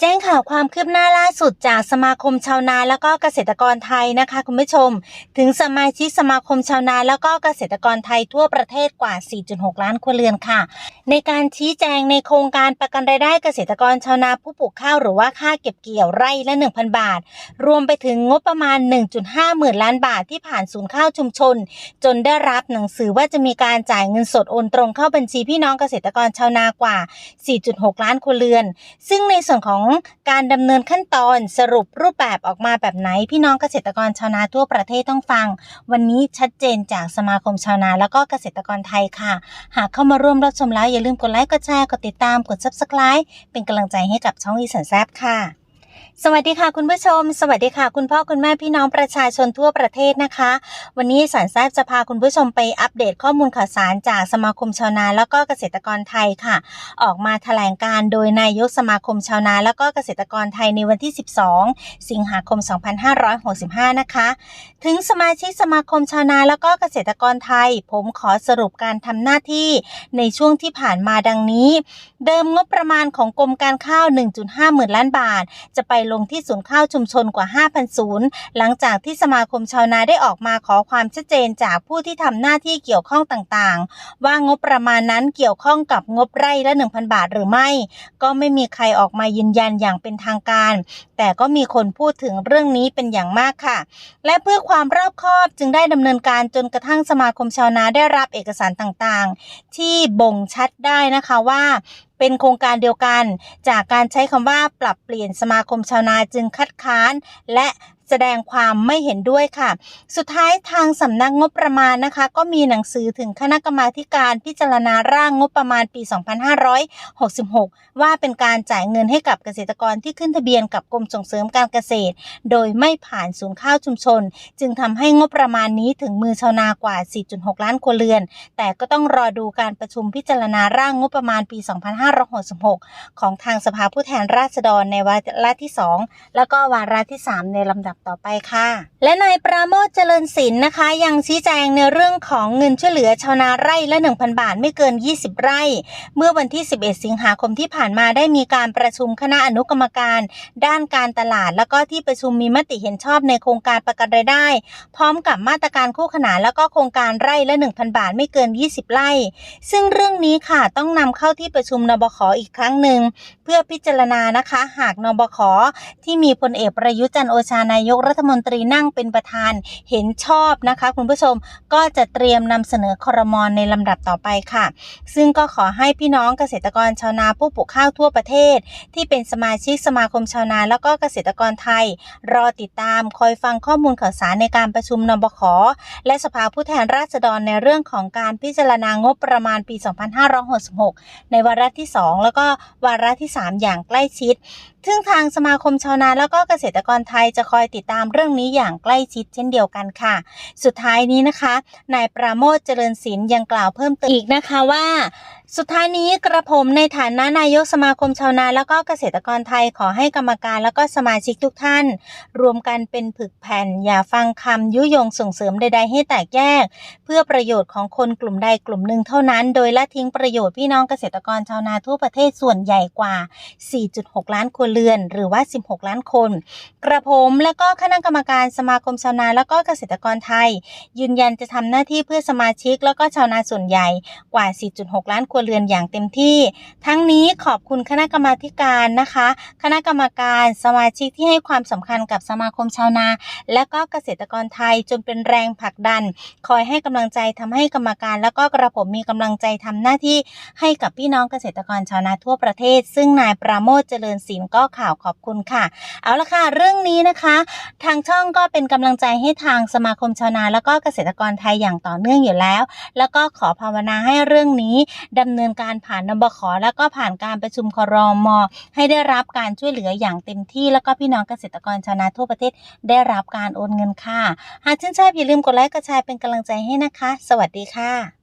แจ้งข่าวความคืบหน้าล่าสุดจากสมาคมชาวนาแล้วก็เกษตรกรไทยนะคะคุณผู้ชม ถึงสมาชิกสมาคมชาวนาแล้วก็เกษตรกรไทยทั่วประเทศกว่า 4.6 ล้านครัวเรือนค่ะ ในการชี้แจงในโครงการประกันรายได้เกษตรกรชาวนาผู้ปลูกข้าวหรือว่าค่าเก็บเกี่ยวไร่ละ 1,000 บาท รวมไปถึงงบประมาณ 1.5 หมื่นล้านบาทที่ผ่านศูนย์ข้าวชุมชน จนได้รับหนังสือว่าจะมีการจ่ายเงินสดโอนตรงเข้าบัญชีพี่น้องเกษตรกรชาวนากว่า 4.6 ล้านครัวเรือน ซึ่งในส่วนของการดำเนินขั้นตอนสรุปรูปแบบออกมาแบบไหน พี่น้องเกษตรกรชาวนาทั่วประเทศต้องฟัง วันนี้ชัดเจนจากสมาคมชาวนาแล้วก็เกษตรกรไทยค่ะ หากเข้ามาร่วมรับชมแล้วอย่าลืมกดไลค์กดแชร์กดติดตามกด subscribe เป็นกำลังใจให้กับช่องอีสันแซบค่ะสวัสดีค่ะคุณผู้ชม สวัสดีค่ะ คุณพ่อคุณแม่พี่น้องประชาชนทั่วประเทศนะคะ วันนี้สันแซบจะพาคุณผู้ชมไปอัปเดตข้อมูลข่าวสารจากสมาคมชาวนาแล้วก็เกษตรกรไทยค่ะ ออกมาแถลงการโดยนายกสมาคมชาวนาแล้วก็เกษตรกรไทยในวันที่ 12 สิงหาคม 2565 นะคะ ถึงสมาชิกสมาคมชาวนาแล้วก็เกษตรกรไทย ผมขอสรุปการทำหน้าที่ในช่วงที่ผ่านมาดังนี้ เดิมงบประมาณของกรมการข้าว 1.5 หมื่นล้านบาท จะไปลงที่ศูนย์ข้าวชุมชนกว่า 5,000 ศูนย์ หลังจากที่สมาคมชาวนาได้ออกมาขอความชัดเจนจากผู้ที่ทำหน้าที่เกี่ยวข้องต่างๆ ว่างบประมาณนั้นเกี่ยวข้องกับงบไร่ละ 1,000 บาทหรือไม่ ก็ไม่มีใครออกมายืนยันอย่างเป็นทางการ แต่ก็มีคนพูดถึงเรื่องนี้เป็นอย่างมากค่ะ และเพื่อความรอบคอบจึงได้ดำเนินการจนกระทั่งสมาคมชาวนาได้รับเอกสารต่างๆ ที่บ่งชัดได้นะคะว่าเป็นโครงการเดียวกัน จากการใช้คำว่าปรับเปลี่ยนสมาคมชาวนาจึงคัดค้าน และ แสดงความไม่เห็นด้วยค่ะ สุดท้ายทางสำนักงบประมาณนะคะ ก็มีหนังสือถึงคณะกรรมาการพิจารณาร่างงบประมาณปี 2566 ว่าเป็นการจ่ายเงินให้กับเกษตรกรที่ขึ้นทะเบียนกับกรมส่งเสริมการเกษตร โดยไม่ผ่านศูนย์ข้าวชุมชน จึงทำให้งบประมาณนี้ถึงมือชาวนากว่า 4.6 ล้านครัวเรือน แต่ก็ต้องรอดูการประชุมพิจารณาร่างงบประมาณปี 2566 ของทางสภาผู้แทนราษฎรในวาระที่ 2 แล้วก็วาระที่ 3 ในลำดับบต่อไปค่ะ และนายปราโมทเจริญศิลป์นะคะ ยังชี้แจงในเรื่องของเงินช่วยเหลือชาวนาไร่ละ 1,000 บาทไม่เกิน 20 ไร่ เมื่อวันที่ 11 สิงหาคมที่ผ่านมาได้มีการประชุมคณะอนุกรรมการ ด้านการตลาด แล้วก็ที่ประชุมมีมติเห็นชอบในโครงการประกันรายได้ พร้อมกับมาตรการคู่ขนานแล้วก็โครงการไร่ละ 1,000 บาทไม่เกิน 20 ไร่ ซึ่งเรื่องนี้ค่ะต้องนำเข้าที่ประชุมนบขอีกครั้งหนึ่งเพื่อพิจารณานะคะ หากนบขที่มีพลเอกประยุจันโอชานายยกรัฐมนตรีนั่งเป็นประธานเห็นชอบนะคะ คุณผู้ชมก็จะเตรียมนำเสนอครมในลำดับต่อไปค่ะ ซึ่งก็ขอให้พี่น้องเกษตรกรชาวนาผู้ปลูกข้าวทั่วประเทศ ที่เป็นสมาชิกสมาคมชาวนา แล้วก็เกษตรกรไทย รอติดตามคอยฟังข้อมูลข่าวสารในการประชุมนบขและสภาผู้แทนราษฎรในเรื่องของการพิจารณางบประมาณปี 2566 ในวาระที่ 2 แล้วก็วาระที่ 3 อย่างใกล้ชิด ซึ่งทางสมาคมชาวนาแล้วก็เกษตรกรไทยจะคอยติดตามเรื่องนี้อย่างใกล้ชิดเช่นเดียวกันค่ะ สุดท้ายนี้นะคะ นายปราโมทเจริญศิลป์ยังกล่าวเพิ่มเติมอีกนะคะว่า สุดท้ายนี้กระผมในฐานะนายกสมาคมชาวนาแล้วก็เกษตรกรไทยขอให้กรรมการแล้วก็สมาชิกทุกท่าน รวมกันเป็นผึกแผ่น อย่าฟังคำยุยงส่งเสริมใด ๆ ให้แตกแยก เพื่อประโยชน์ของคนกลุ่มใดกลุ่มหนึ่งเท่านั้น โดยละทิ้งประโยชน์พี่น้องเกษตรกรชาวนาทั่วประเทศส่วนใหญ่กว่า 4.6 ล้านครัวเรือน หรือว่า 16 ล้านคน กระผมและก็คณะกรรมการสมาคมชาวนาแล้วก็เกษตรกรไทย ยืนยันจะทำหน้าที่เพื่อสมาชิกแล้วก็ชาวนาส่วนใหญ่กว่า 4.6 ล้านครวเรือนอย่างเต็มที่ ทั้งนี้ขอบคุณคณะกรรมาการนะคะ คณะกรรมการสมาชิกที่ให้ความสำคัญกับสมาคมชาวนา และก็เกษตรกรไทยจนเป็นแรงผลักดัน คอยให้กำลังใจทำให้กรรมการ แล้วก็กระผมมีกำลังใจทำหน้าที่ให้กับพี่น้องเกษตรกรชาวนาทั่วประเทศ ซึ่งนายปราโมทเจริญศิลป์ก็ข่าวขอบคุณค่ะ เอาละค่ะ เรื่องนี้นะคะ ทางช่องก็เป็นกำลังใจให้ทางสมาคมชาวนา แล้วก็เกษตรกรไทยอย่างต่อเนื่องอยู่แล้ว แล้วก็ขอภาวนาให้เรื่องนี้ดำเนินการผ่านนบขแล้วก็ผ่านการประชุมครมให้ได้รับการช่วยเหลืออย่างเต็มที่แล้วก็พี่น้องเกษตรกรชาวนาทั่วประเทศได้รับการโอนเงินค่ะ หากชื่นชอบอย่าลืมกดไลค์กดแชร์เป็นกำลังใจให้นะคะ สวัสดีค่ะ